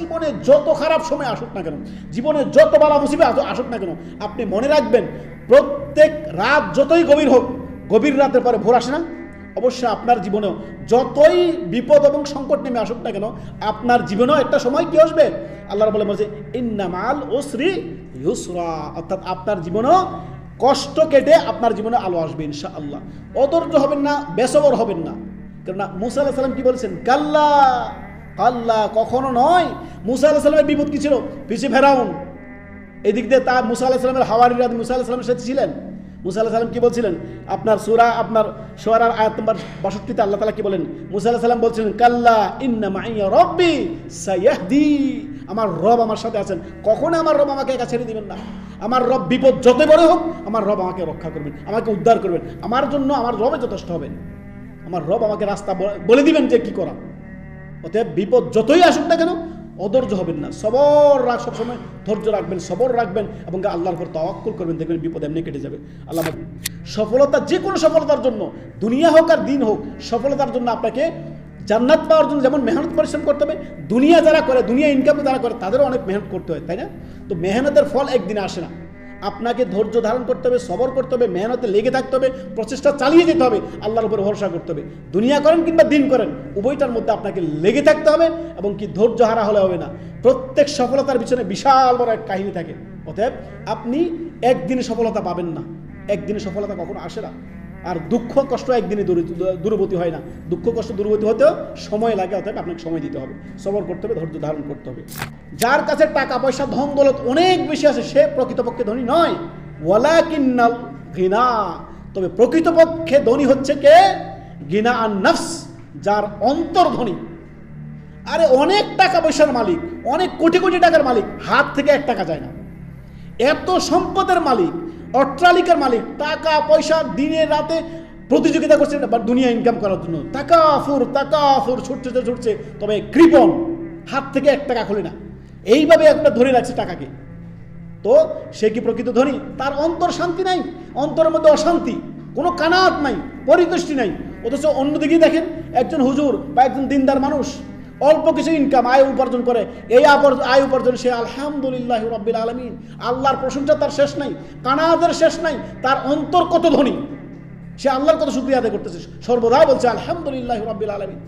জীবনে যত খারাপ সময় আসুক না কেন, জীবনে যত বালা মুসিবে আসুক না কেন, আপনি মনে রাখবেন, প্রত্যেক রাত যতই গভীর হোক, গভীর রাতের পরে ভোর আসে না। অবশ্যই আপনার জীবনেও যতই বিপদ এবং সংকট নেমে আসুক না কেন, আপনার জীবনেও একটা সময় কি আসবে? আল্লাহর বলে বলছে ইন্নামাল ও শ্রী ইউসরা অর্থাৎ আপনার জীবনেও কষ্ট কেটে আপনার জীবনে আলো আসবে ইনশা আল্লাহ অধৈর্য হবেন না, বেসবর হবেন না। কেননা মুসা আল্লাহ সাল্লাম কি বলছেন? কাল্লা কাল্লা কখনো নয়। মুসা আল্লাহ সাল্লামের বিপদ কি ছিল? পিছিয়ে ফেরাউন। এদিক দিয়ে তা মুসা আল্লাহ সাল্লামের হাওয়ারিরা মুসা আল্লাহ সাল্লামের সাথে ছিলেন। মুসা আল্লাহ সাল্লাম কি বলছিলেন? আপনার সুরা, আপনার সোয়ারার আয়াত নম্বর বাষট্টিতে আল্লাহ তালা কি বলেন? মুসা আল্লাহ সাল্লাম বলছিলেন কাল্লা ইন্না মাইয়া রব্বি সাইয়াহদি আমার রব আমার সাথে আছেন। কখনো আমার রব আমাকে একা ছেড়ে দিবেন না। আমার রব বিপদ যত বড় হোক, আমার রব আমাকে রক্ষা করবেন, আমাকে উদ্ধার করবেন। আমার জন্য আমার রবে যথেষ্ট হবেন আমার রব আমাকে রাস্তা বলে দিবেন যে কি করা। অতএব বিপদ যতই আসুক না কেন, অধৈর্য হবেন না। সবর রাখ সবসময় ধৈর্য রাখবেন, সবর রাখবেন এবং আল্লাহর উপর তাওয়াক্কুল করবেন। দেখবেন বিপদ এমনি কেটে যাবে। আল্লাহ সফলতা যে কোনো সফলতার জন্য, দুনিয়া হোক আর দিন হোক, সফলতার জন্য আপনাকে জান্নাত পাওয়ার জন্য যেমন মেহনত পরিশ্রম করতে হবে, দুনিয়া যারা করে, দুনিয়া ইনকাম যারা করে, তাদেরও অনেক মেহনত করতে হয়, তাই না? তো মেহনতের ফল একদিনে আসে না। আপনাকে ধৈর্য ধারণ করতে হবে, সবর করতে হবে, মেহনতে লেগে থাকতে হবে, প্রচেষ্টা চালিয়ে যেতে হবে, আল্লাহর উপর ভরসা করতে হবে। দুনিয়া করেন কিংবা দিন করেন, উভয়টার মধ্যে আপনাকে লেগে থাকতে হবে এবং কি ধৈর্য হারা হলে হবে না। প্রত্যেক সফলতার পিছনে বিশাল বড় এক কাহিনী থাকে। অতএব আপনি একদিনে সফলতা পাবেন না। একদিনে সফলতা কখনো আসে না। আর দুঃখ, কষ্ট একদিনে দূর- দূরবর্তী হয় না। দুঃখ, কষ্ট দূরবর্তী হতেও সময় লাগে অর্থাৎ আপনাকে সময় দিতে হবে। সবর করতে হবে, ধৈর্য ধারণ করতে হবে। যার কাছে টাকা, পয়সা, ধন, দৌলত অনেক বেশি আছে, সে প্রকৃতপক্ষে ধনী নয়। ওয়ালা কিন্নাল ঘৃণা তবে প্রকৃতপক্ষে ধনী হচ্ছে কে? গিনা আর নফস, যার অন্তর ধনী। আরে অনেক টাকা পয়সার মালিক, অনেক কোটি কোটি টাকার মালিক, হাত থেকে এক টাকা যায় না। এত সম্পদের মালিক অট্টালিকার মালিক, টাকা, পয়সা দিনে, রাতে প্রতিযোগিতা করছে দুনিয়া ইনকাম করার জন্য। টাকা আফুর টাকা আফুর ছুটছে ছুটছে তবে কৃপণ হাত থেকে এক টাকা খোলে না। এইভাবে একটা ধরে রাখছে টাকাকে। তো সে কি প্রকৃত ধনী? তার অন্তর শান্তি নাই, অন্তরের মধ্যে অশান্তি, কোনো কানাত নাই, পরিতুষ্টি নাই। অথচ অন্যদিকে দেখেন, একজন হুজুর বা একজন দিনদার মানুষ অল্প কিছু ইনকাম আয় উপার্জন করে, এই আয় উপার্জন সে আলহামদুলিল্লাহ রব্বিল আলমিন। আল্লাহর প্রশংসা তার শেষ নাই কানাদের শেষ নাই, তার অন্তর কত ধনী। সে আল্লাহর কত শুক্রিয়া আদায় করতেছে। সর্বদা বলছে আলহামদুলিল্লাহ রব্বিল আলমিন।